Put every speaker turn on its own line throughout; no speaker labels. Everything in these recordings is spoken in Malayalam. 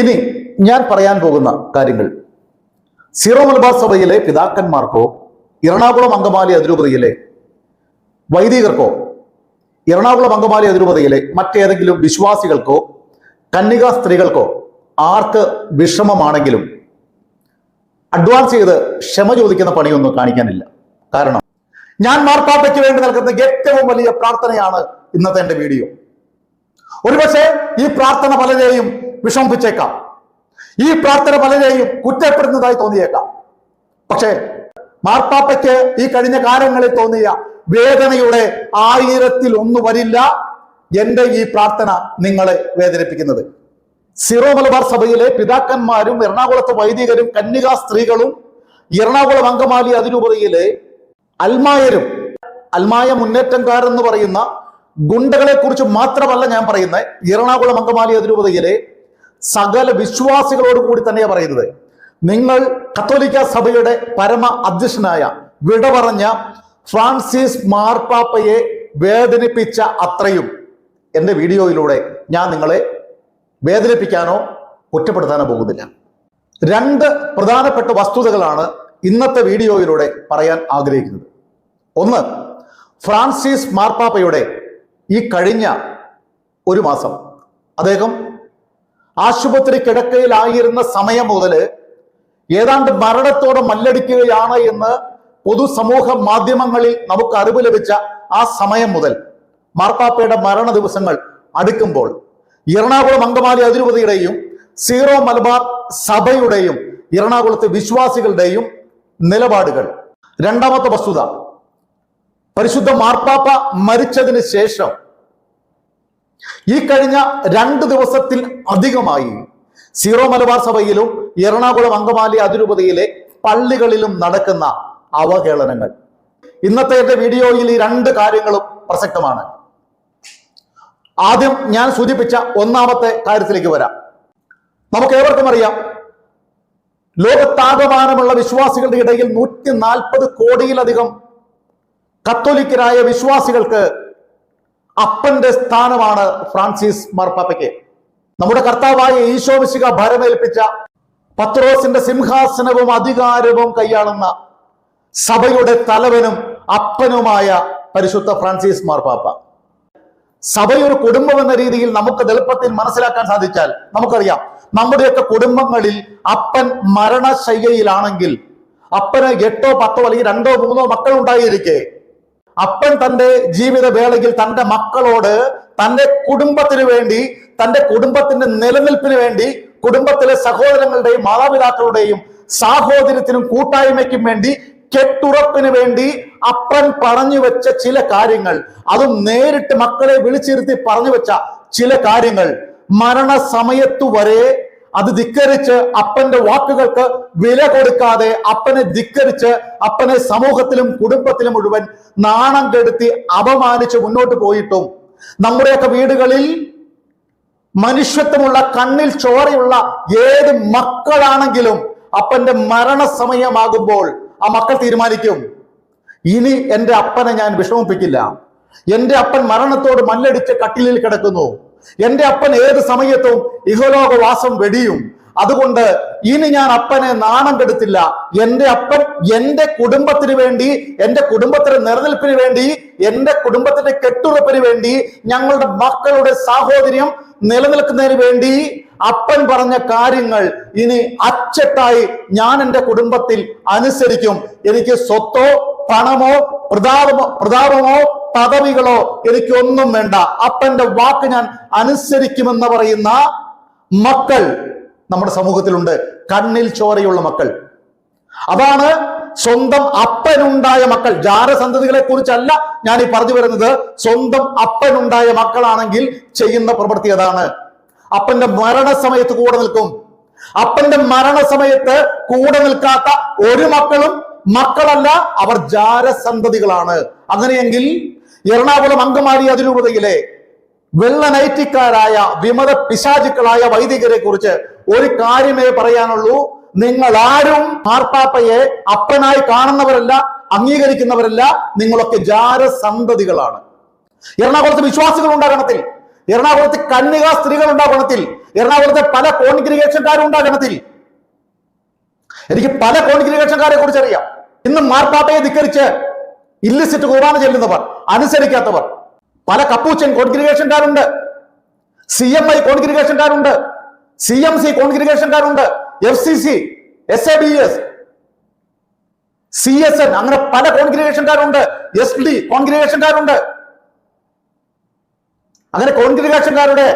ഇനി ഞാൻ പറയാൻ പോകുന്ന കാര്യങ്ങൾ. സീറോ മലബാർ സഭയിലെ പിതാക്കന്മാർക്കോ എറണാകുളം അങ്കമാലി അതിരൂപതയിലെ വൈദികർക്കോ എറണാകുളം അങ്കമാലി അതിരൂപതയിലെ മറ്റേതെങ്കിലും വിശ്വാസികൾക്കോ കന്യകാ സ്ത്രീകൾക്കോ ആർക്ക് വിഷമമാണെങ്കിലും അഡ്വാൻസ് ചെയ്ത് ക്ഷമ ചോദിക്കുന്ന പണിയൊന്നും കാണിക്കാനില്ല. കാരണം ഞാൻ മാർപ്പാപ്പയ്ക്ക് വേണ്ടി നൽകുന്ന ഏറ്റവും വലിയ പ്രാർത്ഥനയാണ് ഇന്നത്തെ എന്റെ വീഡിയോ. ഒരുപക്ഷെ ഈ പ്രാർത്ഥന പലരെയും വിഷമിപ്പിച്ചേക്കാം. ഈ പ്രാർത്ഥന പലരെയും കുറ്റപ്പെടുന്നതായി തോന്നിയേക്കാം. പക്ഷേ മാർപ്പാപ്പയ്ക്ക് ഈ കഴിഞ്ഞ കാലങ്ങളിൽ തോന്നിയ വേദനയുടെ ആയിരത്തിൽ ഒന്ന് വരില്ല എന്റെ ഈ പ്രാർത്ഥന നിങ്ങളെ വേദനിപ്പിക്കുന്നത്. സിറോ മലബാർ സഭയിലെ പിതാക്കന്മാരും എറണാകുളത്തെ വൈദികരും കന്യകാ സ്ത്രീകളും എറണാകുളം അങ്കമാലി അതിരൂപതയിലെ അൽമായരും അൽമായ മുന്നേറ്റംകാരെന്ന് പറയുന്ന ഗുണ്ടകളെ കുറിച്ച് മാത്രമല്ല ഞാൻ പറയുന്നത്. എറണാകുളം അങ്കമാലി അതിരൂപതയിലെ സകല വിശ്വാസികളോട് കൂടി തന്നെയാണ് പറയുന്നത്. നിങ്ങൾ കത്തോലിക്ക സഭയുടെ പരമ അധ്യക്ഷനായ വിട പറഞ്ഞ ഫ്രാൻസിസ് മാർപ്പാപ്പയെ വേദനിപ്പിച്ച അത്രയും എന്റെ വീഡിയോയിലൂടെ ഞാൻ നിങ്ങളെ വേദനിപ്പിക്കാനോ കുറ്റപ്പെടുത്താനോ പോകുന്നില്ല. രണ്ട് പ്രധാനപ്പെട്ട വസ്തുതകളാണ് ഇന്നത്തെ വീഡിയോയിലൂടെ പറയാൻ ആഗ്രഹിക്കുന്നത്. ഒന്ന് ഫ്രാൻസിസ് മാർപ്പാപ്പയുടെ ഈ കഴിഞ്ഞ ഒരു മാസം അദ്ദേഹം ആശുപത്രി കിടക്കയിലായിരുന്ന സമയം മുതൽ ഏതാണ്ട് മരണത്തോടെ മല്ലടിക്കുകയാണ് എന്ന് പൊതുസമൂഹ മാധ്യമങ്ങളിൽ നമുക്ക് അറിവ് ലഭിച്ച ആ സമയം മുതൽ മാർപ്പാപ്പയുടെ മരണ ദിവസങ്ങൾ അടുക്കുമ്പോൾ എറണാകുളം അങ്കമാലി അതിരൂപതയുടെയും സീറോ മലബാർ സഭയുടെയും എറണാകുളത്തെ വിശ്വാസികളുടെയും നിലപാടുകൾ. രണ്ടാമത്തെ വസ്തുത പരിശുദ്ധ മാർപ്പാപ്പ മരിച്ചതിന് ശേഷം ഈ കഴിഞ്ഞ രണ്ട് ദിവസത്തിൽ അധികമായി സീറോ മലബാർ സഭയിലും എറണാകുളം അങ്കമാലി അതിരൂപതയിലെ പള്ളികളിലും നടക്കുന്ന അവഹേളനങ്ങൾ. ഇന്നത്തെ എന്റെ വീഡിയോയിൽ ഈ രണ്ട് കാര്യങ്ങളും പ്രസക്തമാണ്. ആദ്യം ഞാൻ സൂചിപ്പിച്ച ഒന്നാമത്തെ കാര്യത്തിലേക്ക് വരാം. നമുക്ക് ഏവർക്കും അറിയാം ലോകത്താകമാനമുള്ള വിശ്വാസികളുടെ ഇടയിൽ നൂറ്റി നാൽപ്പത് കോടിയിലധികം കത്തോലിക്കരായ വിശ്വാസികൾക്ക് അപ്പന്റെ സ്ഥാനമാണ് ഫ്രാൻസിസ് മാർപ്പാപ്പയ്ക്ക്. നമ്മുടെ കർത്താവായ ഈശോ മിശിക ഭരമേൽപ്പിച്ച പത്രോസിന്റെ സിംഹാസനവും അധികാരവും കൈയാളുന്ന സഭയുടെ തലവനും അപ്പനുമായ പരിശുദ്ധ ഫ്രാൻസിസ് മാർപ്പാപ്പ. സഭയൊരു കുടുംബം എന്ന രീതിയിൽ നമുക്ക് എളുപ്പത്തിൽ മനസ്സിലാക്കാൻ സാധിച്ചാൽ നമുക്കറിയാം നമ്മുടെയൊക്കെ കുടുംബങ്ങളിൽ അപ്പൻ മരണശയ്യയിലാണെങ്കിൽ അപ്പന് എട്ടോ പത്തോ അല്ലെങ്കിൽ രണ്ടോ മൂന്നോ മക്കൾ ഉണ്ടായിരിക്കെ അപ്പൻ തന്റെ ജീവിതവേളയിൽ തന്റെ മക്കളോട് തന്റെ കുടുംബത്തിന് വേണ്ടി തന്റെ കുടുംബത്തിന്റെ നിലനിൽപ്പിന് വേണ്ടി കുടുംബത്തിലെ സഹോദരങ്ങളുടെയും മാതാപിതാക്കളുടെയും സാഹോദര്യത്തിനും കൂട്ടായ്മയ്ക്കും വേണ്ടി കെട്ടുറപ്പിന് വേണ്ടി അപ്പൻ പറഞ്ഞു വെച്ച ചില കാര്യങ്ങൾ അതും നേരിട്ട് മക്കളെ വിളിച്ചിരുത്തി പറഞ്ഞു വെച്ച ചില കാര്യങ്ങൾ മരണസമയത്തു വരെ അത് ധിക്കരിച്ച് അപ്പന്റെ വാക്കുകൾക്ക് വില കൊടുക്കാതെ അപ്പനെ ധിക്കരിച്ച് അപ്പനെ സമൂഹത്തിലും കുടുംബത്തിലും മുഴുവൻ നാണം കെടുത്തി അപമാനിച്ച് മുന്നോട്ട് പോയിട്ടും നമ്മുടെയൊക്കെ വീടുകളിൽ മനുഷ്യത്വമുള്ള കണ്ണിൽ ചോരയുള്ള ഏത് മക്കളാണെങ്കിലും അപ്പന്റെ മരണസമയമാകുമ്പോൾ ആ മക്കൾ തീരുമാനിക്കും. ഇനി എന്റെ അപ്പനെ ഞാൻ വിഷമിപ്പിക്കില്ല. എന്റെ അപ്പൻ മരണത്തോട് മല്ലടിച്ച് കട്ടിലിൽ കിടക്കുന്നു. എന്റെ അപ്പൻ ഏത് സമയത്തും ഇഹലോകവാസം വെടിയും. അതുകൊണ്ട് ഇനി ഞാൻ അപ്പനെ നാണം കെടുത്തില്ല. എന്റെ അപ്പൻ എന്റെ കുടുംബത്തിന് വേണ്ടി എന്റെ കുടുംബത്തിന്റെ നിലനിൽപ്പിന് വേണ്ടി എന്റെ കുടുംബത്തിന്റെ കെട്ടുറപ്പിന് വേണ്ടി ഞങ്ങളുടെ മക്കളുടെ സാഹോദര്യം നിലനിൽക്കുന്നതിന് വേണ്ടി അപ്പൻ പറഞ്ഞ കാര്യങ്ങൾ ഇനി അച്ചട്ടായി ഞാൻ എന്റെ കുടുംബത്തിൽ അനുസരിക്കും. എനിക്ക് സ്വത്തോ പണമോ പ്രതാപമോ പ്രതാപമോ പദവികളോ എനിക്കൊന്നും വേണ്ട. അപ്പന്റെ വാക്ക് ഞാൻ അനുസരിക്കുമെന്ന് പറയുന്ന മക്കൾ നമ്മുടെ സമൂഹത്തിലുണ്ട്. കണ്ണിൽ ചോരയുള്ള മക്കൾ. അതാണ് സ്വന്തം അപ്പനുണ്ടായ മക്കൾ. ജാരസന്തതികളെ കുറിച്ചല്ല ഞാൻ ഈ പറഞ്ഞു വരുന്നത്. സ്വന്തം അപ്പനുണ്ടായ മക്കളാണെങ്കിൽ ചെയ്യുന്ന പ്രവൃത്തി അതാണ്. അപ്പന്റെ മരണസമയത്ത് കൂടെ നിൽക്കും. അപ്പന്റെ മരണസമയത്ത് കൂടെ നിൽക്കാത്ത ഒരു മക്കളും മക്കളല്ല. അവർ ജാരസന്തതികളാണ്. അങ്ങനെയെങ്കിൽ എറണാകുളം അങ്കമാലി അതിരൂപതയിലെ വെള്ളനൈറ്റിക്കാരായ വിമത പിശാചുക്കളായ വൈദികരെ കുറിച്ച് ഒരു കാര്യമേ പറയാനുള്ളൂ. നിങ്ങൾ ആരും മാർപ്പാപ്പയെ അപ്പനായി കാണുന്നവരല്ല അംഗീകരിക്കുന്നവരല്ല. നിങ്ങളൊക്കെ ജാരസന്തതികളാണ്. എറണാകുളത്ത് വിശ്വാസികൾ ഉണ്ടാകണത്തിൽ എറണാകുളത്ത് കന്യകാ സ്ത്രീകൾ ഉണ്ടാകണത്തിൽ എറണാകുളത്തെ പല കോൺഗ്രിഗേഷൻകാരും ഉണ്ടാകണത്തിൽ. എനിക്ക് പല കോൺഗ്രിഗേഷൻകാരെ കുറിച്ച് അറിയാം ഇന്ന് മാർപ്പാപ്പയെ ധിക്കരിച്ച് ഇല്ലിസിറ്റ് കുർബാന ചെല്ലുന്നവർ അനുസരിക്കാത്തവർ. പല കപ്പൂച്ചൻ കോൺഗ്രിഗേഷൻകാരുണ്ട്. സി എം ഐ കോൺഗ്രിഗേഷൻകാരുണ്ട്. C M C കോൺഗ്രിഗേഷൻകാരുണ്ട്. F C C S A B S C S N അങ്ങനെ പല കോൺഗ്രിഗേഷൻകാരുണ്ട്. S D കോൺഗ്രിഗേഷൻകാരുണ്ട്. അങ്ങനെ കോൺഗ്രിഗേഷൻകാരുടെ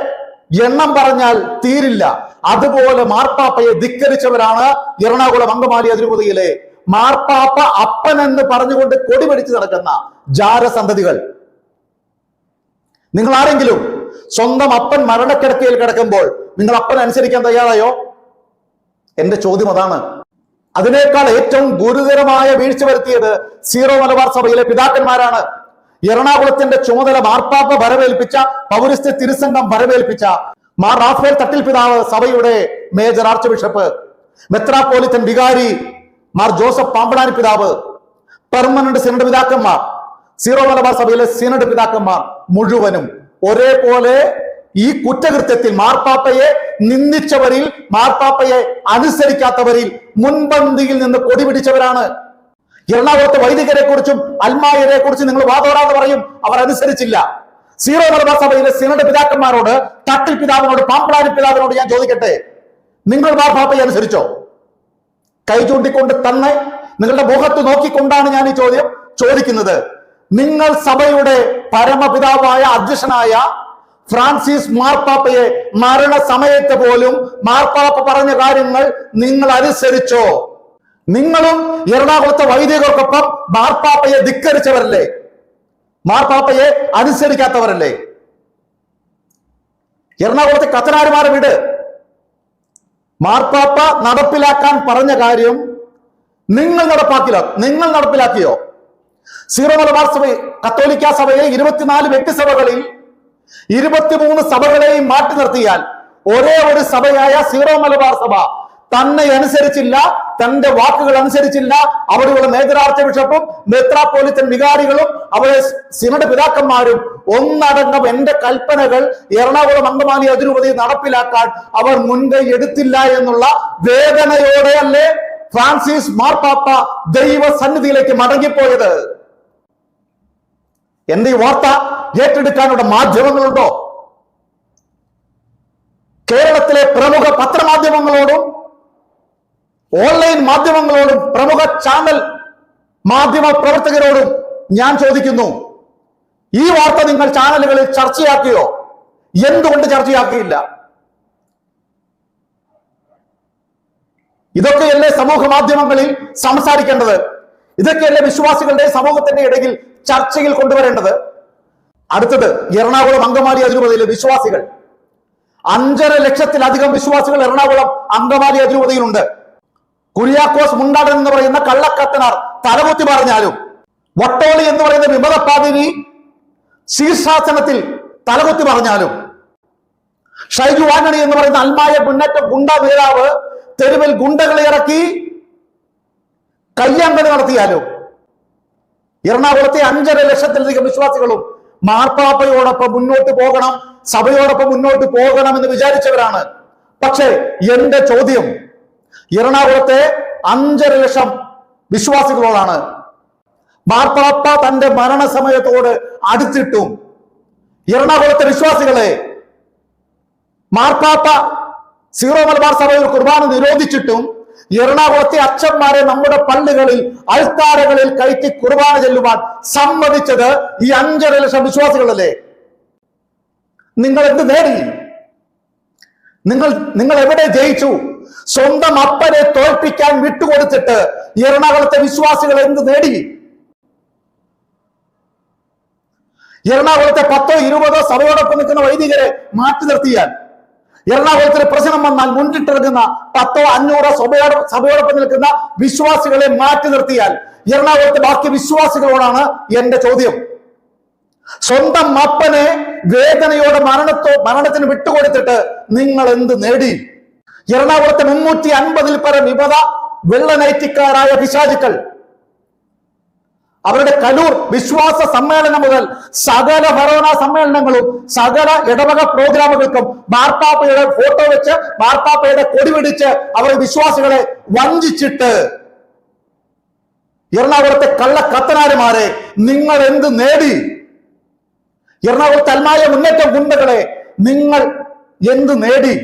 എണ്ണം പറഞ്ഞാൽ തീരില്ല. അതുപോലെ മാർപ്പാപ്പയെ ധിക്കരിച്ചവരാണ് എറണാകുളം അങ്കമാലി അതിരൂപതയിലെ മാർപ്പാപ്പ അപ്പൻ എന്ന് പറഞ്ഞുകൊണ്ട് കൊടി പിടിച്ച് നടക്കുന്ന ജാരസന്തതികൾ നിങ്ങൾ ആരെങ്കിലും സ്വന്തം അപ്പൻ മരണക്കിടക്കയിൽ കിടക്കുമ്പോൾ നിങ്ങൾ അപ്പൻ അനുസരിക്കാൻ തയ്യാറായോ? എന്റെ ചോദ്യം അതാണ്. അതിനേക്കാൾ ഏറ്റവും ഗുരുതരമായ വീഴ്ച വരുത്തിയത് സീറോ മലബാർ സഭയിലെ പിതാക്കന്മാരാണ്. എറണാകുളത്തിന്റെ ചുമതല മാർപ്പാപ്പ ഭരവേൽപ്പിച്ച പൗരസ്ത്യ തിരുസംഘം ഭരവേൽപ്പിച്ച മാർ റാഫേൽ തട്ടിൽ പിതാവ് സഭയുടെ മേജർ ആർച്ച് ബിഷപ്പ് മെത്രാപ്പോലിത്തൻ വികാരി മാർ ജോസഫ് പാമ്പടാനി പിതാവ് പെർമനന്റ് സിനഡ് പിതാക്കന്മാർ സീറോ മലബാർ സഭയിലെ സിനഡ് പിതാക്കന്മാർ മുഴുവനും ഒരേപോലെ ഈ കുറ്റകൃത്യത്തിൽ മാർപ്പാപ്പയെ നിന്ദിച്ചവരിൽ മാർപ്പാപ്പയെ അനുസരിക്കാത്തവരിൽ മുൻപന്തിയിൽ നിന്ന് കൊടി പിടിച്ചവരാണ്. എറണാകുളത്തെ വൈദികരെ കുറിച്ചും അൽമായരെ കുറിച്ചും നിങ്ങൾ വാദോരാതെ പറയും അവർ അനുസരിച്ചില്ല. സീറോ മലബാർ സഭയിലെ സിനഡ് പിതാക്കന്മാരോട് തട്ടിൽ പിതാവിനോട് പാമ്പ്ളാനി പിതാവിനോട് ഞാൻ ചോദിക്കട്ടെ? നിങ്ങൾ മാർപ്പാപ്പയെ അനുസരിച്ചോ? കൈ ചൂണ്ടിക്കൊണ്ട് തന്നെ നിങ്ങളുടെ മുഖത്ത് നോക്കിക്കൊണ്ടാണ് ഞാൻ ഈ ചോദ്യം ചോദിക്കുന്നത്. നിങ്ങൾ സഭയുടെ പരമപിതാവായ അധ്യക്ഷനായ ഫ്രാൻസിസ് മാർപ്പാപ്പയെ മരണസമയത്ത് പോലും മാർപ്പാപ്പ പറഞ്ഞ കാര്യങ്ങൾ നിങ്ങൾ അനുസരിച്ചോ? നിങ്ങളും എറണാകുളത്തെ വൈദികർക്കൊപ്പം മാർപ്പാപ്പയെ ധിക്കരിച്ചവരല്ലേ? മാർപ്പാപ്പയെ അനുസരിക്കാത്തവരല്ലേ? എറണാകുളത്തെ കത്തനാരുമാരെ വീട് മാർപ്പാപ്പ നടപ്പിലാക്കാൻ പറഞ്ഞ കാര്യം നിങ്ങൾ നടപ്പാക്കില്ല. നിങ്ങൾ നടപ്പിലാക്കിയോ? സീറോ മലബാർ സഭ കത്തോലിക്ക സഭയെ ഇരുപത്തിനാല് വ്യക്തിസഭകളിൽ ഇരുപത്തിമൂന്ന് സഭകളെയും മാറ്റി നിർത്തിയാൽ ഒരേ ഒരു സഭയായ സീറോ മലബാർ സഭ തന്നെ അനുസരിച്ചില്ല തന്റെ വാക്കുകൾ അനുസരിച്ചില്ല. അവിടെയുള്ള നേതൃത്വ ബിഷപ്പും മെത്രാപ്പോലിത്തൻ വികാരികളും അവിടെ സിനഡ് പിതാക്കന്മാരും ഒന്നടങ്കം എന്റെ കൽപ്പനകൾ എറണാകുളം അങ്കമാലി അതിരൂപതി നടപ്പിലാക്കാൻ അവർ മുൻകൈ എടുത്തില്ല എന്നുള്ള വേദനയോടെയല്ലേ ഫ്രാൻസിസ് മാർപ്പാപ്പ ദൈവ സന്നിധിയിലേക്ക് മടങ്ങിപ്പോയത്? എന്റെ ഈ വാർത്ത ഏറ്റെടുക്കാനുള്ള മാധ്യമങ്ങളുണ്ടോ? കേരളത്തിലെ പ്രമുഖ പത്രമാധ്യമങ്ങളോടും ഓൺലൈൻ മാധ്യമങ്ങളോടും പ്രമുഖ ചാനൽ മാധ്യമ പ്രവർത്തകരോടും ഞാൻ ചോദിക്കുന്നു ഈ വാർത്ത നിങ്ങൾ ചാനലുകളിൽ ചർച്ചയാക്കിയോ? എന്തുകൊണ്ട് ചർച്ചയാക്കിയില്ല? ഇതൊക്കെയല്ലേ സമൂഹ മാധ്യമങ്ങളിൽ സംസാരിക്കേണ്ടത്? ഇതൊക്കെയല്ലേ വിശ്വാസികളുടെ സമൂഹത്തിന്റെ ഇടയിൽ ചർച്ചയിൽ കൊണ്ടുവരേണ്ടത്? അടുത്തത് എറണാകുളം അങ്കമാലി അതിരൂപതയിലെ വിശ്വാസികൾ. അഞ്ചര ലക്ഷത്തിലധികം വിശ്വാസികൾ എറണാകുളം അങ്കമാലി അതിരൂപതയിലുണ്ട്. കുര്യാക്കോസ് മുണ്ടാടൻ എന്ന് പറയുന്ന കള്ളക്കത്തനാർ തലകുത്തി പറഞ്ഞാലും വട്ടോളി എന്ന് പറയുന്ന വിമതപ്പാതിനി ശീർഷാസനത്തിൽ തലകുത്തി പറഞ്ഞാലും ഷൈജു വാനണി എന്ന് പറയുന്ന അൽമായ മുന്നേറ്റ ഗുണ്ട നേതാവ് തെരുവിൽ ഗുണ്ടകളെ ഇറക്കി കയ്യാങ്കണി നടത്തിയാലും എറണാകുളത്തെ അഞ്ചര ലക്ഷത്തിലധികം വിശ്വാസികളും മാർപ്പാപ്പയോടൊപ്പം മുന്നോട്ട് പോകണം സഭയോടൊപ്പം മുന്നോട്ട് പോകണം എന്ന് വിചാരിച്ചവരാണ്. പക്ഷേ എന്റെ ചോദ്യം എറണാകുളത്തെ അഞ്ചര ലക്ഷം വിശ്വാസികളോടാണ് മാർപ്പാപ്പ തന്റെ മരണസമയത്തോട് അടുത്തിട്ടും എറണാകുളത്തെ വിശ്വാസികളെ മാർപ്പാപ്പ സീറോ മലബാർ സഭയിൽ കുർബാന നിരോധിച്ചിട്ടും എറണാകുളത്തെ അച്ഛന്മാരെ നമ്മുടെ പള്ളികളിൽ അൾത്താരകളിൽ കയറ്റി കുർബാന ചെല്ലുവാൻ സമ്മതിച്ചത് ഈ അഞ്ചര ലക്ഷം വിശ്വാസികളല്ലേ? നിങ്ങൾ എന്ത് നേടി? നിങ്ങൾ നിങ്ങൾ എവിടെ ജയിച്ചു? സ്വന്തം അപ്പനെ തോൽപ്പിക്കാൻ വിട്ടുകൊടുത്തിട്ട് എറണാകുളത്തെ വിശ്വാസികൾ എന്ത് നേടി? എറണാകുളത്തെ പത്തോ ഇരുപതോ സഭയോടൊപ്പം നിൽക്കുന്ന വൈദികരെ മാറ്റി നിർത്തിയാൽ എറണാകുളത്തിന് പ്രശ്നം വന്നാൽ മുന്നിട്ടിറങ്ങുന്ന പത്തോ അഞ്ഞൂറോ സഭയോട് സഭയോടൊപ്പം നിൽക്കുന്ന വിശ്വാസികളെ മാറ്റി നിർത്തിയാൽ എറണാകുളത്തെ ബാക്കി വിശ്വാസികളോടാണ് എന്റെ ചോദ്യം. സ്വന്തം അപ്പനെ വേദനയോടെ മരണത്തോ മരണത്തിന് വിട്ടുകൊടുത്തിട്ട് നിങ്ങൾ എന്ത് നേടി? എറണാകുളത്തെ മുന്നൂറ്റി അൻപതിൽ പരം വിപത വെള്ളനൈറ്റിക്കാരായ പിശാചുക്കൾ. അവരുടെ കലൂർ വിശ്വാസ സമ്മേളനം മുതൽ സകല ഭരണ സമ്മേളനങ്ങളും സകല ഇടവക പ്രോഗ്രാമുകൾക്കും മാർപ്പാപ്പയുടെ ഫോട്ടോ വെച്ച് മാർപ്പാപ്പയുടെ കൊടി പിടിച്ച് അവർ വിശ്വാസികളെ വഞ്ചിച്ചിട്ട് എറണാകുളത്തെ കള്ളക്കത്തനാരുമാരെ നിങ്ങൾ എന്ത് നേടി? എറണാകുളത്തെ അൽമായ മുന്നേറ്റം ഗുണ്ടകളെ നിങ്ങൾ എന്ത് നേടി?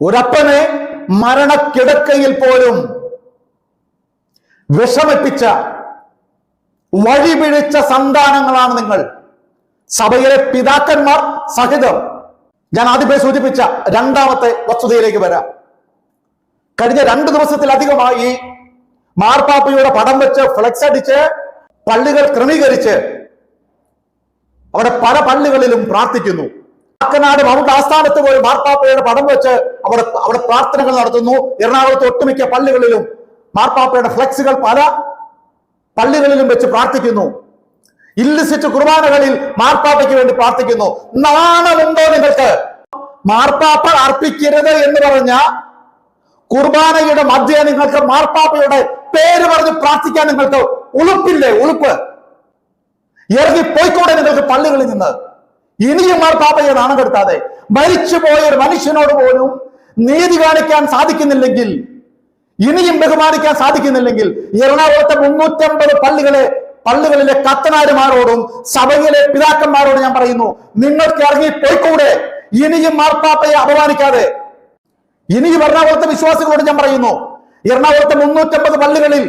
ഒരപ്പനെ മരണക്കിടക്കയിൽ പോലും വിഷമിപ്പിച്ച വഴിപിഴിച്ച സന്താനങ്ങളാണ് നിങ്ങൾ. സഭയിലെ പിതാക്കന്മാർ സഹിതം. ഞാൻ ആദ്യമേ സൂചിപ്പിച്ച രണ്ടാമത്തെ വസ്തുതയിലേക്ക് വരാം. കഴിഞ്ഞ രണ്ട് ദിവസത്തിലധികമായി മാർപ്പാപ്പയുടെ പടം വെച്ച് ഫ്ലെക്സ് അടിച്ച് പള്ളികൾ ക്രമീകരിച്ച് അവിടെ പല പള്ളികളിലും പ്രാർത്ഥിക്കുന്നു. കാക്കനാട് മൗണ്ട് ആസ്ഥാനത്ത് പോയി മാർപ്പാപ്പയുടെ പടം വെച്ച് അവിടെ അവിടെ പ്രാർത്ഥനകൾ നടത്തുന്നു. എറണാകുളത്ത് ഒട്ടുമിക്ക പള്ളികളിലും മാർപ്പാപ്പയുടെ ഫ്ലെക്സുകൾ പല പള്ളികളിലും വെച്ച് പ്രാർത്ഥിക്കുന്നു. ഇല്ലിസിറ്റ് കുർബാനകളിൽ മാർപ്പാപ്പയ്ക്ക് വേണ്ടി പ്രാർത്ഥിക്കുന്നു. നാണമുണ്ടോ നിങ്ങൾക്ക്? മാർപ്പാപ്പ അർപ്പിക്കരുത് എന്ന് പറഞ്ഞ കുർബാനയുടെ മധ്യ നിങ്ങൾക്ക് മാർപ്പാപ്പയുടെ പേര് പറഞ്ഞ് പ്രാർത്ഥിക്കാൻ നിങ്ങൾക്ക് ഉളുപ്പില്ലേ? ഉളുപ്പ്. ഇറങ്ങി പോയിക്കൂടെ നിങ്ങൾക്ക് പള്ളികളിൽ നിന്ന്? ഇനിയും മാർപ്പാപ്പയെ നാണം കെടുത്താതെ. മരിച്ചുപോയ ഒരു മനുഷ്യനോട് പോലും നീതി കാണിക്കാൻ സാധിക്കുന്നില്ലെങ്കിൽ ഇനിയും ബഹുമാനിക്കാൻ സാധിക്കുന്നില്ലെങ്കിൽ എറണാകുളത്തെ മുന്നൂറ്റമ്പത് പള്ളികളെ പള്ളികളിലെ കത്തനാരുമാരോടും സഭയിലെ പിതാക്കന്മാരോടും ഞാൻ പറയുന്നു നിങ്ങൾക്ക് ഇറങ്ങി പോയിക്കൂടെ? ഇനിയും മാർപ്പാപ്പയെ അപമാനിക്കാതെ. ഇനിയും എറണാകുളത്തെ വിശ്വാസികളോട് ഞാൻ പറയുന്നു എറണാകുളത്തെ മുന്നൂറ്റമ്പത് പള്ളികളിൽ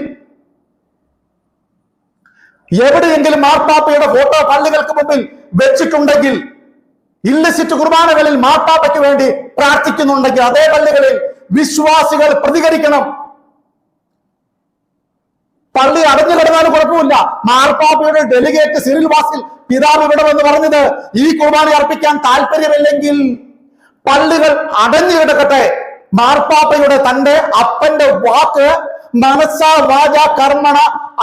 എവിടെയെങ്കിലും മാർപ്പാപ്പയുടെ ഫോട്ടോ പള്ളികൾക്ക് മുമ്പിൽ വെച്ചിട്ടുണ്ടെങ്കിൽ ഇല്ലസിറ്റ് കുർബാനകളിൽ മാർപ്പാപ്പയ്ക്ക് വേണ്ടി പ്രാർത്ഥിക്കുന്നുണ്ടെങ്കിൽ അതേ പള്ളികളിൽ വിശ്വാസികൾ പ്രതികരിക്കണം. പള്ളി അടഞ്ഞു കിടന്നാലും കുഴപ്പമില്ല. മാർപ്പാപ്പയുടെ ഡെലിഗേറ്റ് സിറിൽ വാസിൽ പിതാവ് ഇവിടെ വന്ന് പറഞ്ഞത് ഈ കുർബാന അർപ്പിക്കാൻ താല്പര്യമില്ലെങ്കിൽ പള്ളികൾ അടഞ്ഞു കിടക്കട്ടെ. മാർപ്പാപ്പയുടെ തന്റെ അപ്പന്റെ വാക്ക് മനസ്സ വാച കർമ്മണ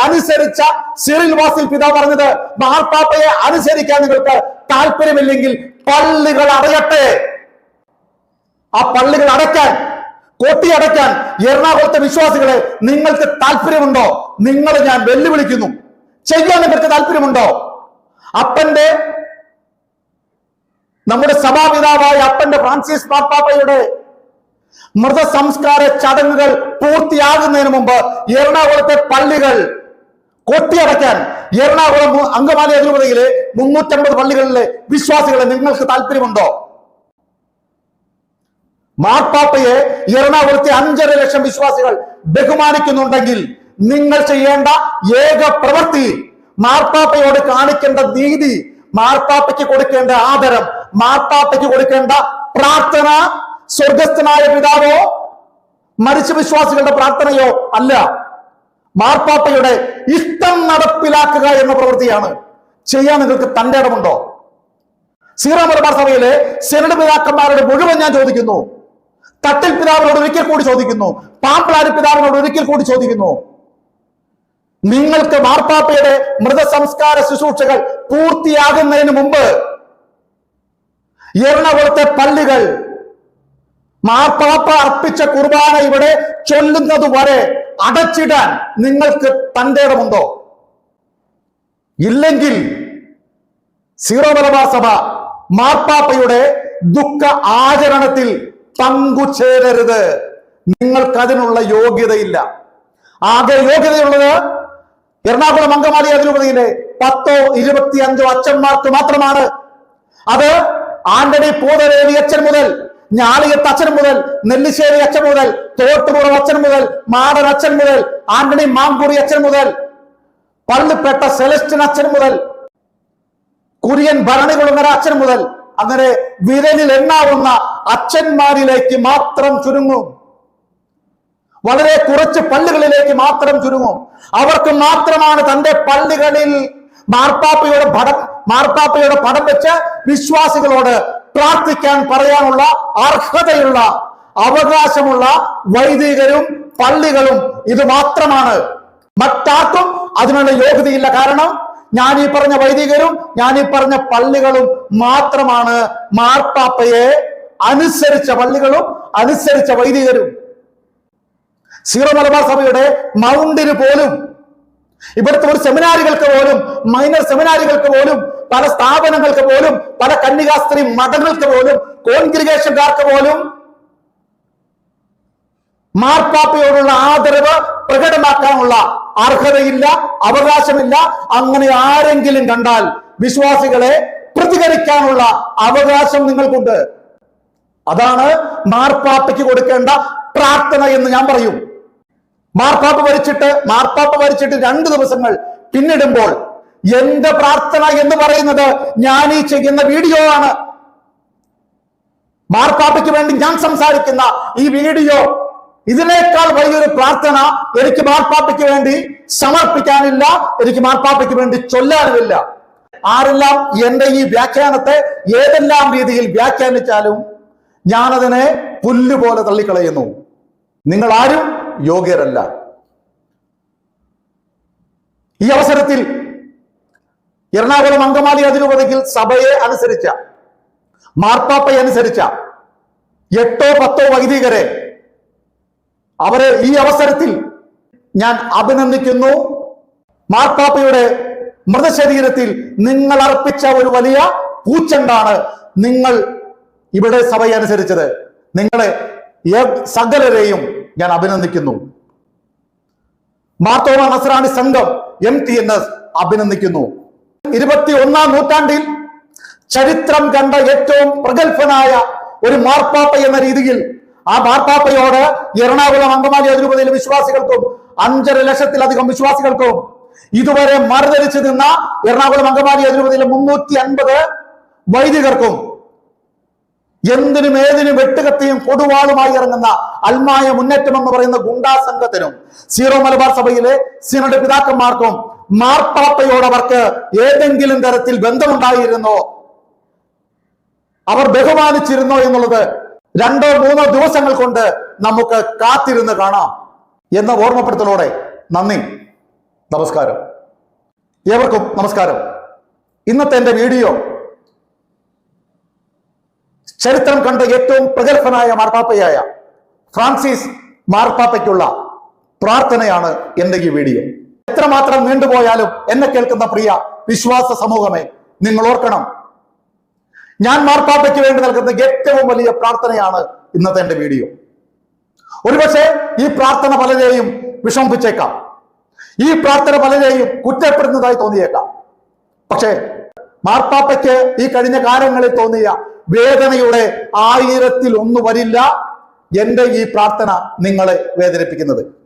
അനുസരിച്ച സിറിൽ വാസിൽ പിതാവ് പറഞ്ഞത് മാർപ്പാപ്പയെ അനുസരിക്കാൻ നിങ്ങൾക്ക് താല്പര്യമില്ലെങ്കിൽ പള്ളികൾ അടയട്ടെ. ആ പള്ളികൾ അടയ്ക്കാൻ കൊട്ടി അടയ്ക്കാൻ എറണാകുളത്തെ വിശ്വാസികളെ നിങ്ങൾക്ക് താല്പര്യമുണ്ടോ? നിങ്ങൾ ഞാൻ വെല്ലുവിളിക്കുന്നു. ചെയ്യാൻ നിങ്ങൾക്ക് താല്പര്യമുണ്ടോ? അപ്പന്റെ നമ്മുടെ സഭാപിതാവായ അപ്പന്റെ ഫ്രാൻസിസ് മാർപ്പാപ്പയുടെ മൃതസംസ്കാര ചടങ്ങുകൾ പൂർത്തിയാകുന്നതിന് മുമ്പ് എറണാകുളത്തെ പള്ളികൾ കൊട്ടിയടക്കാൻ എറണാകുളം അങ്കമാലി അതിരൂപതയിലെ മുന്നൂറ്റമ്പത് പള്ളികളിലെ വിശ്വാസികളെ നിങ്ങൾക്ക് താല്പര്യമുണ്ടോ മാർപ്പാപ്പയെ എറണാകുളത്തെ അഞ്ചര ലക്ഷം വിശ്വാസികൾ ബഹുമാനിക്കുന്നുണ്ടെങ്കിൽ നിങ്ങൾ ചെയ്യേണ്ട ഏക പ്രവൃത്തി മാർപ്പാപ്പയോട് കാണിക്കേണ്ട നീതി മാർപ്പാപ്പയ്ക്ക് കൊടുക്കേണ്ട ആദരം മാർപ്പാപ്പയ്ക്ക് കൊടുക്കേണ്ട പ്രാർത്ഥന സ്വർഗസ്ഥനായ പിതാവോ? മരിച്ച വിശ്വാസികളുടെ പ്രാർത്ഥനയോ അല്ല. മാർപ്പാപ്പയുടെ ഇഷ്ടം നടപ്പിലാക്കുക എന്ന പ്രവൃത്തിയാണ് ചെയ്യാൻ നിങ്ങൾക്ക് തന്റെ ഇടമുണ്ടോ? സീറോ മലബാർ സഭയിലെ സെനഡ് പിതാക്കന്മാരുടെ മുഴുവൻ ഞാൻ ചോദിക്കുന്നു. തട്ടിൽ പിതാവിനോട് ഒരിക്കൽ കൂടി ചോദിക്കുന്നു. പാമ്പ്ലാരി പിതാവിനോട് ഒരിക്കൽ കൂടി ചോദിക്കുന്നു. നിങ്ങൾക്ക് മാർപ്പാപ്പയുടെ മൃതസംസ്കാര ശുശ്രൂഷകൾ പൂർത്തിയാകുന്നതിന് മുമ്പ് എറണാകുളത്തെ പള്ളികൾ മാർപ്പാപ്പ അർപ്പിച്ച കുർബാന ഇവിടെ ചൊല്ലുന്നത് വരെ അടച്ചിടാൻ നിങ്ങൾക്ക് തന്റെ ഇടമുണ്ടോ ഇല്ലെങ്കിൽ സീറോ മലബാർ സഭ മാർപ്പാപ്പയുടെ ദുഃഖ ആചരണത്തിൽ പങ്കുചേരരുത്. നിങ്ങൾക്കതിനുള്ള യോഗ്യതയില്ല. ആകെ യോഗ്യതയുള്ളത് എറണാകുളം അങ്കമാലി അതിരൂപതയിലെ പത്തോ ഇരുപത്തിയഞ്ചോ അച്ഛന്മാർക്ക് മാത്രമാണ്. അത് ആന്റണി പൂതരേവി അച്ഛൻ മുതൽ ഞാളിയത്ത് അച്ഛൻ മുതൽ നെല്ലിശ്ശേരി അച്ഛൻ മുതൽ തോട്ടുപുറം അച്ഛൻ മുതൽ മാടൻ അച്ഛൻ മുതൽ ആന്റണി മാങ്കുറി അച്ഛൻ മുതൽ പള്ളിപ്പെട്ട സെലസ്റ്റിൻ അച്ഛൻ മുതൽ കുര്യൻ ഭരണികുളങ്ങര അച്ഛൻ മുതൽ അങ്ങനെ വിരലിൽ എണ്ണാവുന്ന അച്ഛന്മാരിലേക്ക് മാത്രം ചുരുങ്ങും. വളരെ കുറച്ച് പള്ളികളിലേക്ക് മാത്രം ചുരുങ്ങും. അവർക്ക് മാത്രമാണ് തന്റെ പള്ളികളിൽ മാർപ്പാപ്പയുടെ പടം മാർപ്പാപ്പയുടെ പടം വെച്ച് വിശ്വാസികളോട് പ്രാർത്ഥിക്കാൻ പറയാനുള്ള അർഹതയുള്ള അവകാശമുള്ള വൈദികരും പള്ളികളും ഇത് മാത്രമാണ്. മറ്റാർക്കും അതിനുള്ള യോഗ്യതയില്ല കാരണം ഞാൻ ഈ പറഞ്ഞ വൈദികരും ഞാൻ ഈ പറഞ്ഞ പള്ളികളും മാത്രമാണ്. മാർപ്പാപ്പയെ അനുസരിച്ച പള്ളികളും അനുസരിച്ച വൈദികരും. സീറോ മലബാർ സഭയുടെ മൗണ്ടിന് പോലും ഇവിടുത്തെ ഒരു സെമിനാറുകൾക്ക് പോലും മൈനർ സെമിനാറുകൾക്ക് പോലും പല സ്ഥാപനങ്ങൾക്ക് പോലും പല കന്യകാസ്ത്രീ മഠങ്ങൾക്ക് പോലും കോൺഗ്രിഗേഷൻകാർക്ക് പോലും മാർപ്പാപ്പയോടുള്ള ആദരവ് പ്രകടമാക്കാനുള്ള അർഹതയില്ല അവകാശമില്ല. അങ്ങനെ ആരെങ്കിലും കണ്ടാൽ വിശ്വാസികളെ പ്രതികരിക്കാനുള്ള അവകാശം നിങ്ങൾക്കുണ്ട്. അതാണ് മാർപ്പാപ്പയ്ക്ക് കൊടുക്കേണ്ട പ്രാർത്ഥന എന്ന് ഞാൻ പറയും. മാർപ്പാപ്പ വരിച്ചിട്ട് മാർപ്പാപ്പ വരിച്ചിട്ട് രണ്ട് ദിവസങ്ങൾ പിന്നിടുമ്പോൾ എന്റെ പ്രാർത്ഥന എന്ന് പറയുന്നത് ഞാൻ ഈ ചെയ്യുന്ന വീഡിയോ ആണ്. മാർപ്പാപ്പയ്ക്ക് വേണ്ടി ഞാൻ സംസാരിക്കുന്ന ഈ വീഡിയോ ഇതിനേക്കാൾ വലിയൊരു പ്രാർത്ഥന എനിക്ക് മാർപ്പാപ്പയ്ക്ക് വേണ്ടി സമർപ്പിക്കാനില്ല എനിക്ക് മാർപ്പാപ്പയ്ക്ക് വേണ്ടി ചൊല്ലാനുമില്ല. ആരെല്ലാം എന്റെ ഈ വ്യാഖ്യാനത്തെ ഏതെല്ലാം രീതിയിൽ വ്യാഖ്യാനിച്ചാലും ഞാനതിനെ പുല്ലുപോലെ തള്ളിക്കളയുന്നു. നിങ്ങൾ ആരും യോഗ്യരല്ല. ഈ അവസരത്തിൽ എറണാകുളം അങ്കമാലി അതിരൂപതയ്ക്ക് സഭയെ അനുസരിച്ച മാർപ്പാപ്പയെ അനുസരിച്ച എട്ടോ പത്തോ വൈദികരെ അവരെ ഈ അവസരത്തിൽ ഞാൻ അഭിനന്ദിക്കുന്നു. മാർപ്പാപ്പയുടെ മൃതശരീരത്തിൽ നിങ്ങൾ അർപ്പിച്ച ഒരു വലിയ പൂച്ചണ്ടാണ് നിങ്ങൾ ഇവിടെ സഭയെ അനുസരിച്ചത്. നിങ്ങളെ സകലരെയും ഞാൻ അഭിനന്ദിക്കുന്നു. മാർത്തോമ നസറാണി സംഘം എം ടി എൻ എസ് അഭിനന്ദിക്കുന്നു. ഇരുപത്തി ഒന്നാം നൂറ്റാണ്ടിൽ ചരിത്രം കണ്ട ഏറ്റവും പ്രഗത്ഭനായ ഒരു മാർപ്പാപ്പ എന്ന രീതിയിൽ ആ മാർപ്പാപ്പയോട് എറണാകുളം അങ്കമാലി അതിരൂപതയിലെ വിശ്വാസികൾക്കും അഞ്ചര ലക്ഷത്തിലധികം വിശ്വാസികൾക്കും ഇതുവരെ മറുതരിച്ചു നിന്ന എറണാകുളം അങ്കമാലി അതിരൂപതയിലെ മുന്നൂറ്റി അൻപത് വൈദികർക്കും എന്തിനും ഏതിനും വെട്ടുകത്തിയും കൊടുവാളുമായി ഇറങ്ങുന്ന അൽമായ മുന്നേറ്റം എന്ന് പറയുന്ന ഗുണ്ടാ സംഘത്തിനും സീറോ മലബാർ സഭയിലെ സീനയുടെ പിതാക്കന്മാർക്കും മാർപ്പാപ്പയോട് അവർക്ക് ഏതെങ്കിലും തരത്തിൽ ബന്ധമുണ്ടായിരുന്നോ? അവർ ബഹുമാനിച്ചിരുന്നോ എന്നുള്ളത് രണ്ടോ മൂന്നോ ദിവസങ്ങൾ കൊണ്ട് നമുക്ക് കാത്തിരുന്ന് കാണാം. എന്ന ഓർമ്മപ്പെടുത്തലോടെ നന്ദി. നമസ്കാരം. ഏവർക്കും നമസ്കാരം. ഇന്നത്തെ എന്റെ വീഡിയോ ചരിത്രം കണ്ട ഏറ്റവും പ്രഗത്ഭനായ മാർപ്പാപ്പയായ ഫ്രാൻസിസ് മാർപ്പാപ്പയ്ക്കുള്ള പ്രാർത്ഥനയാണ് എന്റെ ഈ വീഡിയോ. എത്രമാത്രം നീണ്ടുപോയാലും എന്നെ കേൾക്കുന്ന പ്രിയ വിശ്വാസ സമൂഹമേ നിങ്ങൾ ഓർക്കണം. ഞാൻ മാർപ്പാപ്പയ്ക്ക് വേണ്ടി നൽകുന്ന ഏറ്റവും വലിയ പ്രാർത്ഥനയാണ് ഇന്നത്തെ എന്റെ വീഡിയോ. ഒരുപക്ഷെ ഈ പ്രാർത്ഥന പലരെയും വിഷമിപ്പിച്ചേക്കാം. ഈ പ്രാർത്ഥന പലരെയും കുറ്റപ്പെടുന്നതായി തോന്നിയേക്കാം. പക്ഷേ മാർപ്പാപ്പയ്ക്ക് ഈ കഴിഞ്ഞ കാലങ്ങളിൽ തോന്നിയ വേദനയുടെ ആയിരത്തിൽ ഒന്ന് വരില്ല എന്റെ ഈ പ്രാർത്ഥന നിങ്ങളെ വേദനിപ്പിക്കുന്നത്.